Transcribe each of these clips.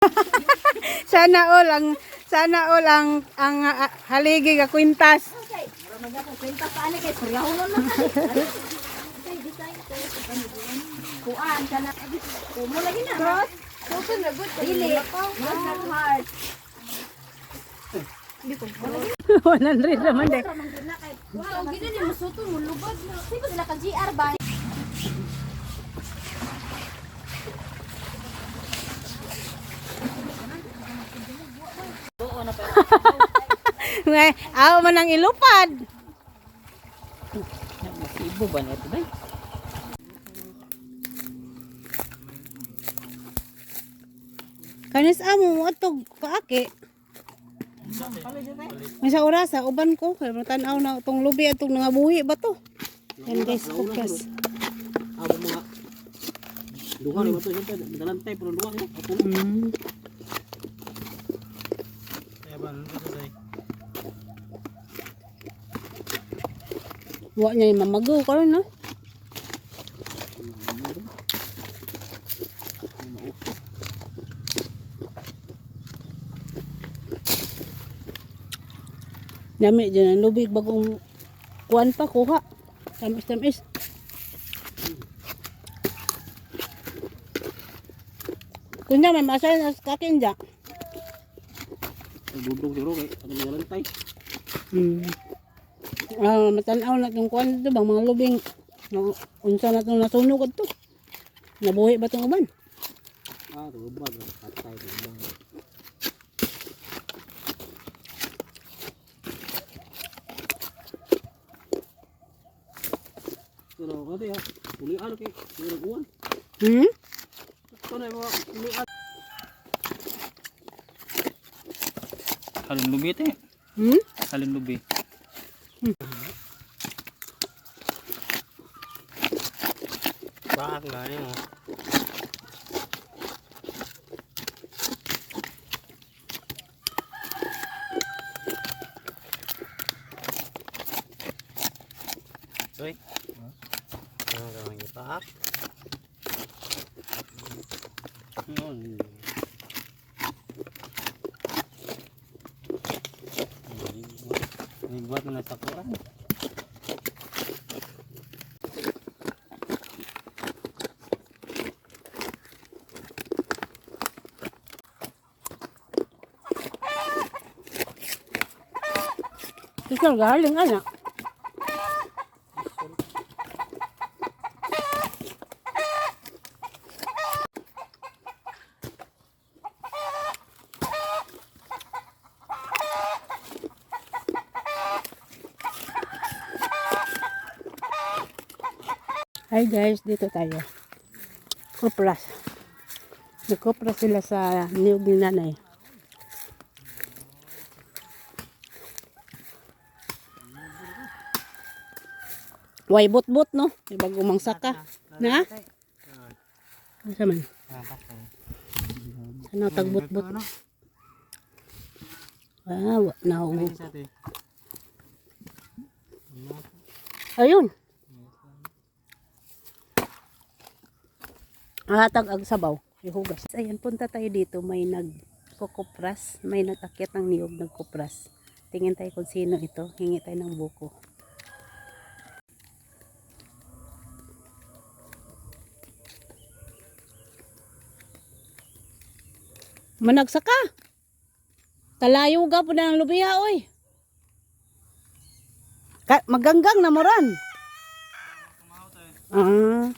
sana all ang sana all ang ang ah, haligi ka kwintas. Kwenta pa ani kay kuryaho na na. Kay Kuan kana. Kumo lagi na. Cross. Cross na good. Dili. Cross na heart. 100 naman deh. Wow, gina ni musuto mo lubad na. Sino sila ka GR ba? Ngay, aw man ang ilupad. Ibo ba na ito ba? Kanis amo mo atog paaki. May sa orasa uban ko kay tan-aw na tong lubi atong nangabuhi ba to. Yan guys, focus. Abo mga Duha ni ito? Siyempre, dalantay pero duha ni. Ba, ano niya mamago karon no. Dami dyan ang lubig bagong kuwan pa kuha. Tamis tamis. Kunya may masay na sa kakin dyan. Budog siguro kay ano dalantay. Hmm. Ah, matanaw na itong kuwan dito bang mga lubing. No, unsa na itong nasunog ito. Nabuhi ba itong uban? Ah, tubag. Patay tubag. Pero kasi ha, ulian kay siguro uwan. Hmm? Ito na yung mga ulian. Halin lubi ito eh. Hmm? Halin lubi. Bakit nga yun? Uy. Ano gawin niyo pa? Yun. Nagbuat na sa kuran. Ikaw galing anak. Hi guys, dito tayo. Kupras. Nagkupras sila sa niyog ni nanay. Way bot-bot no? May bago mang saka. Na? Ano sa man? Ano tagbot-bot? Ah, wa na ako. Ayun. Hatag ag sabaw. Ihugas. Ayan, punta tayo dito. May nagkukupras. May nag-akyat ng niyog nagkupras. Tingin tayo kung sino ito. Hingi tayo ng buko. Managsaka. Talayo ga po na ng lubiya, oy. Ka maganggang na moran. Ah.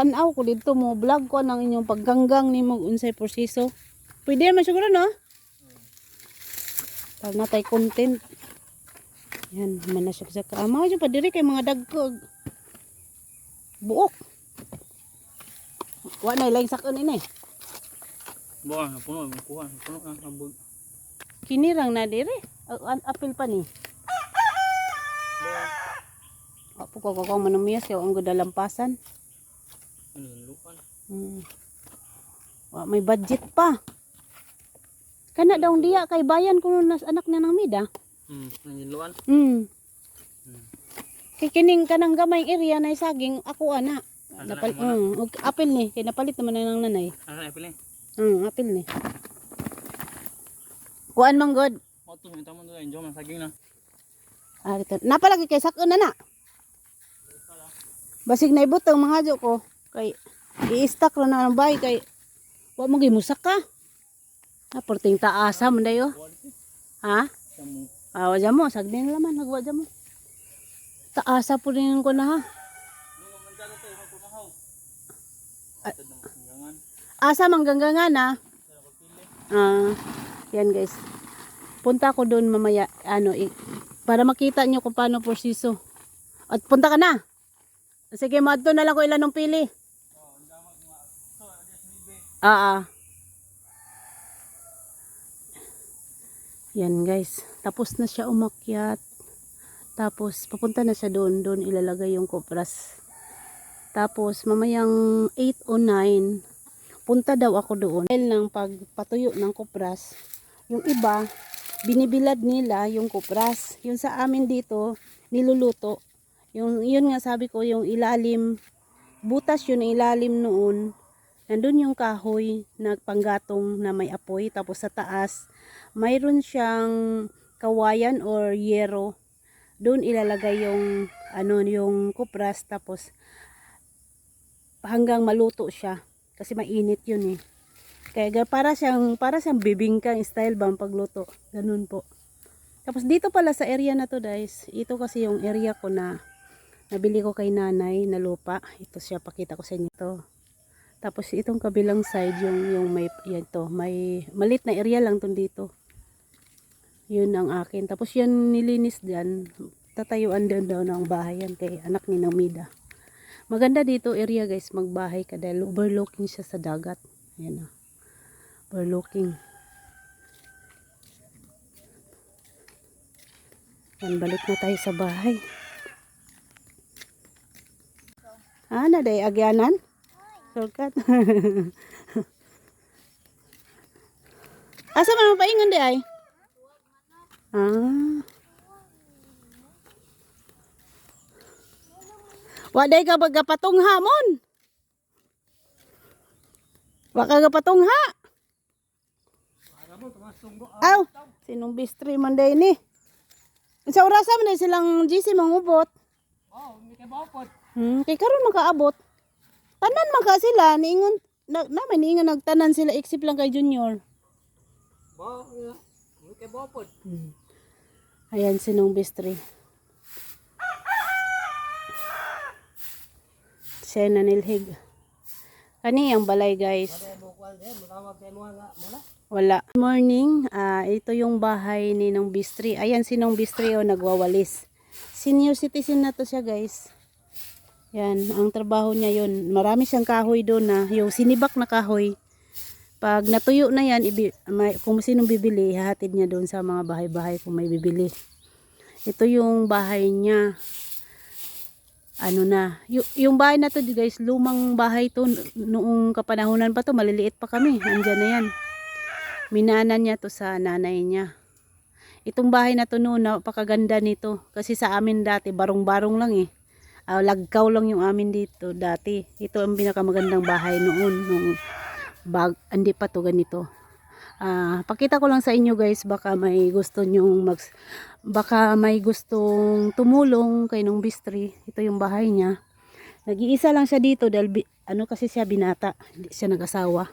Tanaw ko dito mo vlog ko ng inyong pagganggang ni mo unsay proseso. Pwede naman siguro no? Para na tayo content. Yan, man na siya sa kama. Yung pa diri kay mga dagko. Buok. Wa na lang sakon ini. Buwan, puno, kuha, puno ang abog. Kinirang na diri. Apil pa ni. Apo ko ko kung manumiyas kaya ang gudalampasan. Lupan? Hmm. Wa may budget pa. Kana daw diya kay bayan kuno nas anak na ng mida. Hmm, yung luwan? Hmm. Kay kining kanang gamay area na saging ako ana. Napal na na? mm, og apil ni kay napalit naman na ng nanay. Ano na pili? Hmm, apil ni. Kuan man god. Mo to, minta mo doon, enjoy man saging na. Ah. Napalagi kay sakto na na. Basig na ibutang mga jo ko. Kay i-stack ra na ang bahay kay wa mo gimusak ka. Ah, porting taasa man dayo. Ha? Ah, wala mo, sagdi na laman, nagwa mo. Taasa po rin ko na ha. Na hanggangan. Asa mangganggangan na. Ah, yan guys. Punta ko doon mamaya, ano, i- para makita nyo kung paano proseso. At punta ka na. Sige, madto na lang ko ilan ng pili. Ah, ah. Yan guys. Tapos na siya umakyat. Tapos, papunta na siya doon. Doon ilalagay yung kopras. Tapos, mamayang 8 o 9, punta daw ako doon. Dahil ng pagpatuyo ng kopras, yung iba, binibilad nila yung kopras. Yung sa amin dito, niluluto. Yung, yun nga sabi ko, yung ilalim, butas yun ilalim noon. Nandun yung kahoy na panggatong na may apoy. Tapos sa taas, mayroon siyang kawayan or yero. Doon ilalagay yung, ano, yung kopras. Tapos, hanggang maluto siya kasi mainit yun eh kaya para siyang para siyang bibingkang style ba ang pagluto ganun po tapos dito pala sa area na to guys ito kasi yung area ko na nabili ko kay nanay na lupa ito siya pakita ko sa inyo to tapos itong kabilang side yung yung may yan to may malit na area lang tong dito yun ang akin tapos yan nilinis diyan tatayuan din daw ng bahay yan kay anak ni Namida Maganda dito area guys, magbahay ka dahil overlooking siya sa dagat. Ayan na. Overlooking. Yan, balik na tayo sa bahay. Ah, na day agyanan? Sulkat. Asa man ang paingon di ay? Ah. Waday ka bagapatungha mon. Wa ka gapatungha. Aw, sinong bistri man day ni? Sa orasa man silang GC mangubot. Oh, hindi kay bawpod. Hmm, kay karon makaabot. Tanan man ka sila niingon na, naman niingon nagtanan sila except lang kay Junior. Hindi kay bawpod. Hmm. Ayan sinong bistri. Siya nanilhig. Kani ang balay guys. Wala. Good morning. Ah, ito yung bahay ni nung Bistri. Ayan si nung Bistri o nagwawalis. Senior citizen na to siya guys. Yan, ang trabaho niya yun. Marami siyang kahoy doon na, yung sinibak na kahoy. Pag natuyo na yan, ibi, may, kung sinong bibili, hahatid niya doon sa mga bahay-bahay kung may bibili. Ito yung bahay niya ano na, y- yung bahay na to guys, lumang bahay to noong kapanahonan pa to, maliliit pa kami, andyan na yan. Minanan niya to sa nanay niya. Itong bahay na to noon, napakaganda nito. Kasi sa amin dati, barong-barong lang eh. Ah, lagkaw lang yung amin dito dati. Ito ang pinakamagandang bahay noon, nung bag, hindi pa to ganito. Ah, pakita ko lang sa inyo guys, baka may gusto nyong mag baka may gustong tumulong kay nung bistri. Ito yung bahay niya. Nag-iisa lang siya dito dahil bi- ano kasi siya binata, hindi siya nag-asawa.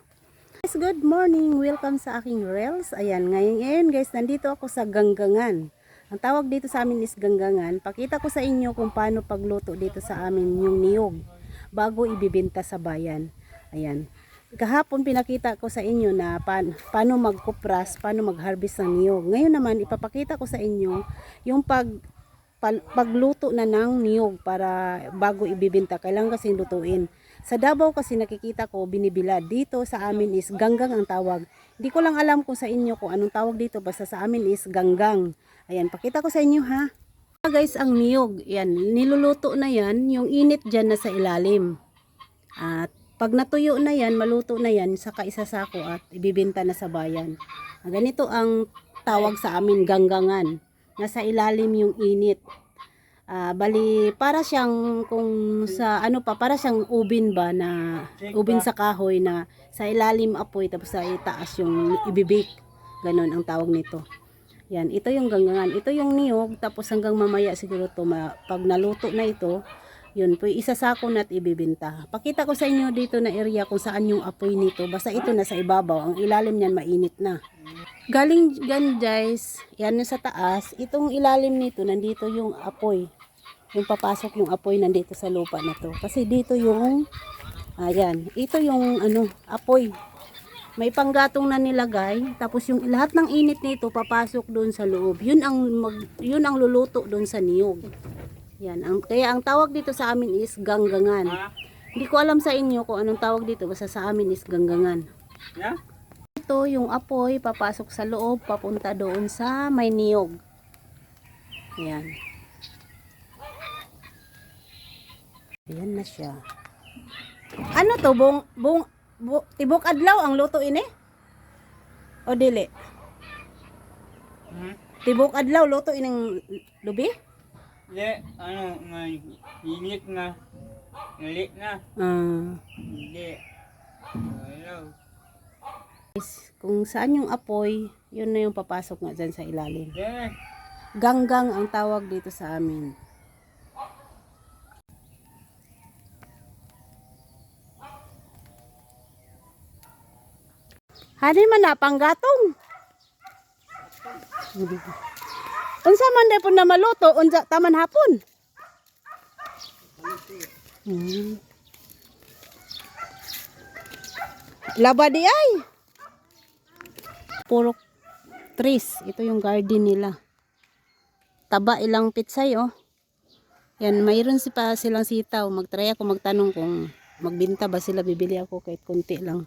Guys, good morning. Welcome sa aking Reels. Ayan, ngayon guys, nandito ako sa Ganggangan. Ang tawag dito sa amin is Ganggangan. Pakita ko sa inyo kung paano pagluto dito sa amin yung niyog bago ibibenta sa bayan. Ayan. Kahapon pinakita ko sa inyo na pan, paano magkupras, paano mag-harvest ng niyog. Ngayon naman ipapakita ko sa inyo yung pag pagluto na ng niyog para bago ibibenta. Kailangan kasi lutuin. Sa Davao kasi nakikita ko binibilad. Dito sa amin is ganggang ang tawag. Hindi ko lang alam kung sa inyo kung anong tawag dito. Basta sa amin is ganggang. Ayan, pakita ko sa inyo ha. Ah, Guys, ang niyog. Yan, niluluto na yan. Yung init dyan na sa ilalim. At pag natuyo na yan, maluto na yan, saka isasako at ibibenta na sa bayan. Ah, Ganito ang tawag sa amin ganggangan. Nasa ilalim yung init. Ah, bali para siyang kung sa ano pa para siyang ubin ba na ubin sa kahoy na sa ilalim apoy tapos sa itaas yung ibibik. Ganon ang tawag nito. Yan, ito yung ganggangan. Ito yung niyog, tapos hanggang mamaya siguro to, pag naluto na ito, yun po, isasako na at ibibinta. Pakita ko sa inyo dito na area kung saan yung apoy nito. Basta ito nasa ibabaw, ang ilalim niyan mainit na. Galing gan guys, yan sa taas, itong ilalim nito, nandito yung apoy. Yung papasok yung apoy nandito sa lupa na to. Kasi dito yung, ayan, ito yung ano, apoy. May panggatong na nilagay, tapos yung lahat ng init nito papasok doon sa loob. Yun ang mag, yun ang luluto doon sa niyog. Yan, ang kaya ang tawag dito sa amin is ganggangan. Hindi ko alam sa inyo kung anong tawag dito, basta sa amin is ganggangan. Yeah? Ito yung apoy papasok sa loob, papunta doon sa may niyog. Yan. Ayan na siya. Ano to? Bung, bung, bu, tibok adlaw ang luto ini? O dili? Hmm? Tibok adlaw luto ining lubi? Hindi, ano, nga, init na. Nalit na. Ah. Hindi. Hello. Guys, kung saan yung apoy, yun na yung papasok nga dyan sa ilalim. Yeah. Ganggang ang tawag dito sa amin. Hani man na panggatong. Unsa man day po na maluto, unsa taman hapon. Hmm. Laba di ay. Puro trees. Ito yung garden nila taba ilang pitsay oh. Yan, mayroon si pa silang sitaw. Magtry ako magtanong kung magbinta ba sila. Bibili ako kahit konti lang.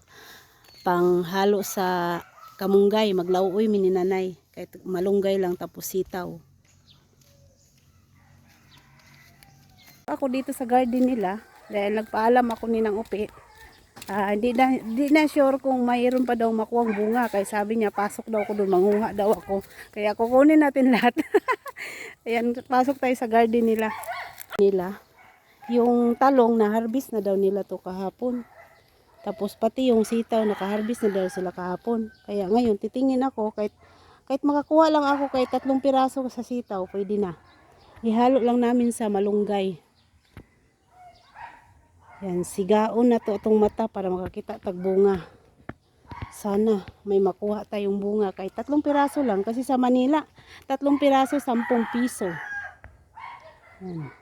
Pang halo sa kamunggay. Maglauoy mininanay. Kahit malunggay lang tapos sitaw. Ako dito sa garden nila. Dahil nagpaalam ako ni ng upi. Ah, di na, di na sure kung mayroon pa daw makuwang bunga. Kaya sabi niya, pasok daw ako doon. Manguha daw ako. Kaya kukunin natin lahat. Ayan, pasok tayo sa garden nila. Nila. Yung talong na harvest na daw nila to kahapon. Tapos pati yung sitaw naka-harvest na daw sila kahapon. Kaya ngayon titingin ako kahit kahit makakuha lang ako kahit tatlong piraso sa sitaw, pwede na. Ihalo lang namin sa malunggay. Yan, sigaon na to itong mata para makakita tagbunga. Sana may makuha tayong bunga kahit tatlong piraso lang kasi sa Manila, tatlong piraso, sampung piso. Yan.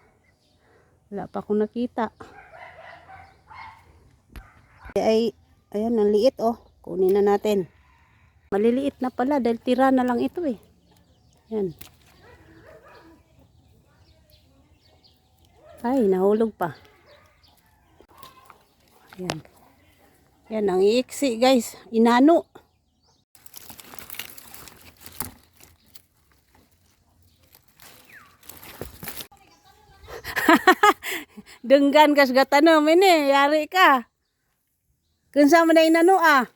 Wala pa akong nakita. Ay, ayan, ang liit oh. Kunin na natin. Maliliit na pala dahil tira na lang ito eh. Yan. Ay, nahulog pa. Yan. Yan ang iiksi guys. Inano. Denggan kas gatanom ini, yari ka. Kunsa man na inano ah.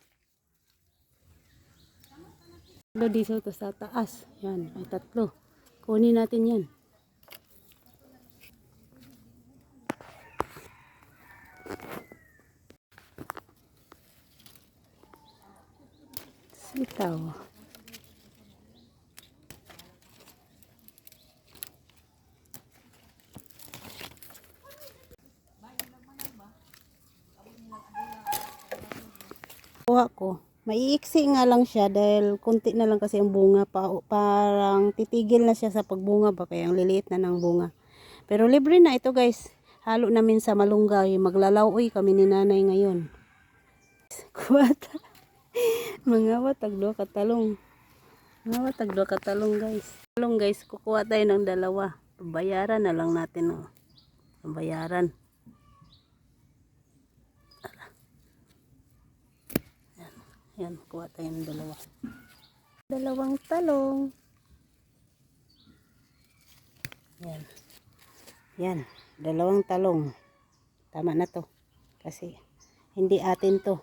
Tatlo dito to sa taas. Yan, ay tatlo. Kunin natin yan. Sitaw. Kuha ko. Maiiksi nga lang siya dahil kunti na lang kasi ang bunga pa parang titigil na siya sa pagbunga ba kaya ang liliit na ng bunga. Pero libre na ito guys. Halo namin sa malunggay. Maglalawoy kami ni nanay ngayon. Kuwata. Mga watagdo katalong. Mga watagdo katalong guys. Talong guys, kukuha tayo ng dalawa. Bayaran na lang natin oh. Bayaran. Yan, kuha tayo ng dalawa. Dalawang talong. Yan. Yan, dalawang talong. Tama na to. Kasi hindi atin to.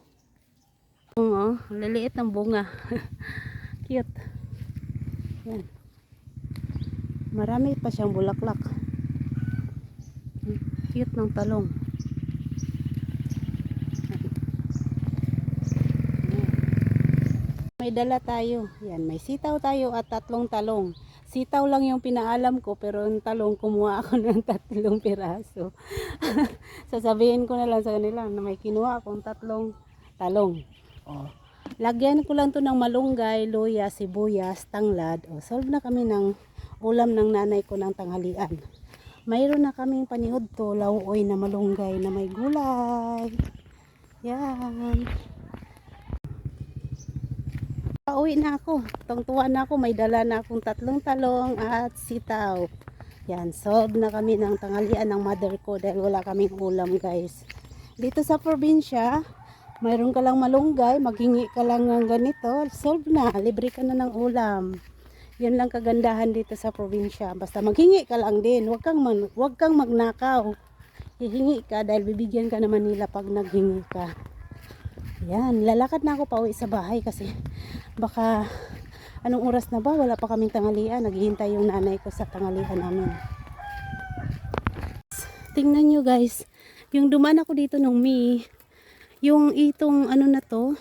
Oo, liliit ng bunga. Cute. Yan. Marami pa siyang bulaklak. Cute ng talong. May dala tayo. Yan, may sitaw tayo at tatlong talong. Sitaw lang yung pinaalam ko pero yung talong kumuha ako ng tatlong piraso. Sasabihin ko na lang sa kanila na may kinuha akong tatlong talong. Oh. Lagyan ko lang to ng malunggay, luya, sibuyas, tanglad. O, solve na kami ng ulam ng nanay ko ng tanghalian. Mayroon na kaming panihod to, lauoy na malunggay na may gulay. Yan. Pauwi na ako. Tungtuwa na ako. May dala na akong tatlong talong at sitaw. Yan. Solve na kami ng tanghalian ng mother ko dahil wala kaming ulam guys. Dito sa probinsya, mayroon ka lang malunggay, maghingi ka lang ng ganito, solve na. Libre ka na ng ulam. Yan lang kagandahan dito sa probinsya. Basta maghingi ka lang din. Huwag kang, man, huwag kang magnakaw. Hihingi ka dahil bibigyan ka naman nila pag naghingi ka. Yan, lalakad na ako pauwi sa bahay kasi baka anong oras na ba? Wala pa kaming tanghalian. Naghihintay yung nanay ko sa tanghalian namin. Tingnan nyo guys, yung dumaan ako dito nung May, yung itong ano na to,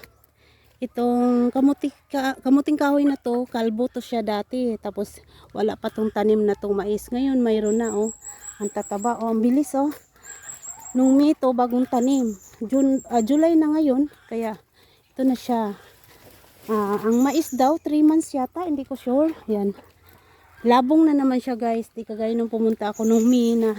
itong kamuti, ka, kamuting kahoy na to, kalbo to siya dati. Tapos wala pa tong tanim na tong mais. Ngayon mayroon na oh. Ang tataba oh, ang bilis oh. Nung May to, bagong tanim. June, ah, July na ngayon, kaya ito na siya. Ah, ang mais daw, 3 months yata, hindi ko sure. Yan. Labong na naman siya guys. Di kagaya nung pumunta ako nung May na